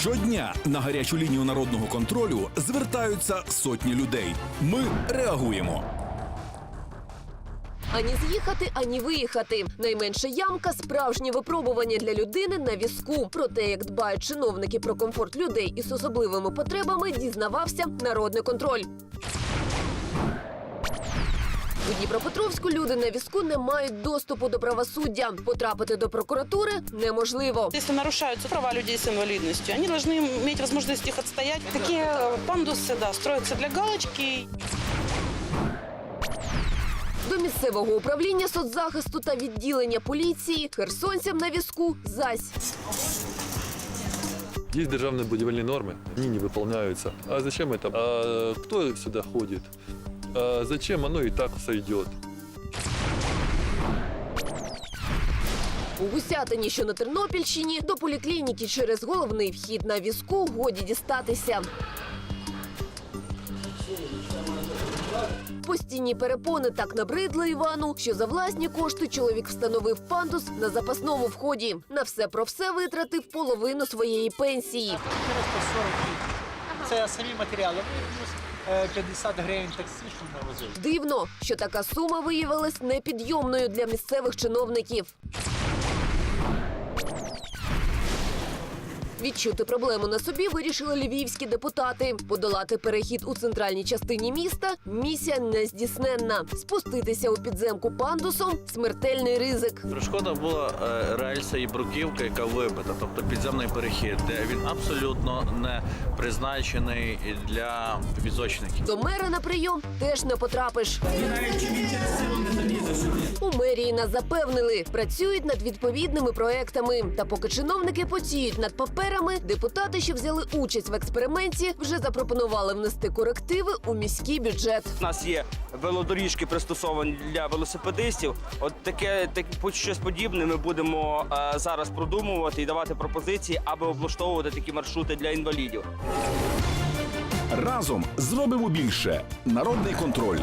Щодня на гарячу лінію народного контролю звертаються сотні людей. Ми реагуємо. Ані з'їхати, ані виїхати. Найменша ямка справжнє випробування для людини на візку. Про те, як дбають чиновники про комфорт людей із особливими потребами, дізнавався народний контроль. У Дніпропетровську люди на візку не мають доступу до правосуддя. Потрапити до прокуратури неможливо. Если нарушаются права людей с инвалидностью, они должны иметь возможность их отстоять. Такие э, пандусы, да, строятся для галочки. До місцевого управління соцзахисту та відділення поліції херсонцям на візку зась. Есть державные будівельные нормы, они не выполняются. А зачем это? А кто сюда ходит? А зачем оно и так сойдет? У Гусятині, що на Тернопільщині, до поліклініки через головний вхід на візку годі дістатися. Постійні перепони так набридли Івану, що за власні кошти чоловік встановив пандус на запасному вході. На все про все витратив половину своєї пенсії. Це самі матеріали. Ну, і плюс е, 50 гривень таксі, що навозив. Дивно, що така сума виявилась непідйомною для місцевих чиновників. Відчути проблему на собі вирішили львівські депутати. Подолати перехід у центральній частині міста місія нездійсненна. Спуститися у підземку пандусом смертельний ризик. Перешкода була е, рельса і бруківка, яка вибита, тобто підземний перехід, де він абсолютно не призначений для візочників. До мера на прийом теж не потрапиш. У мерії нас запевнили, працюють над відповідними проектами. Та поки чиновники потіють над паперами, депутати, що взяли участь в експерименті, вже запропонували внести корективи у міський бюджет. У нас є велодоріжки пристосовані для велосипедистів. От таке так, щось подібне ми будемо е, зараз продумувати і давати пропозиції, аби облаштовувати такі маршрути для інвалідів. Разом зробимо більше. Народний контроль.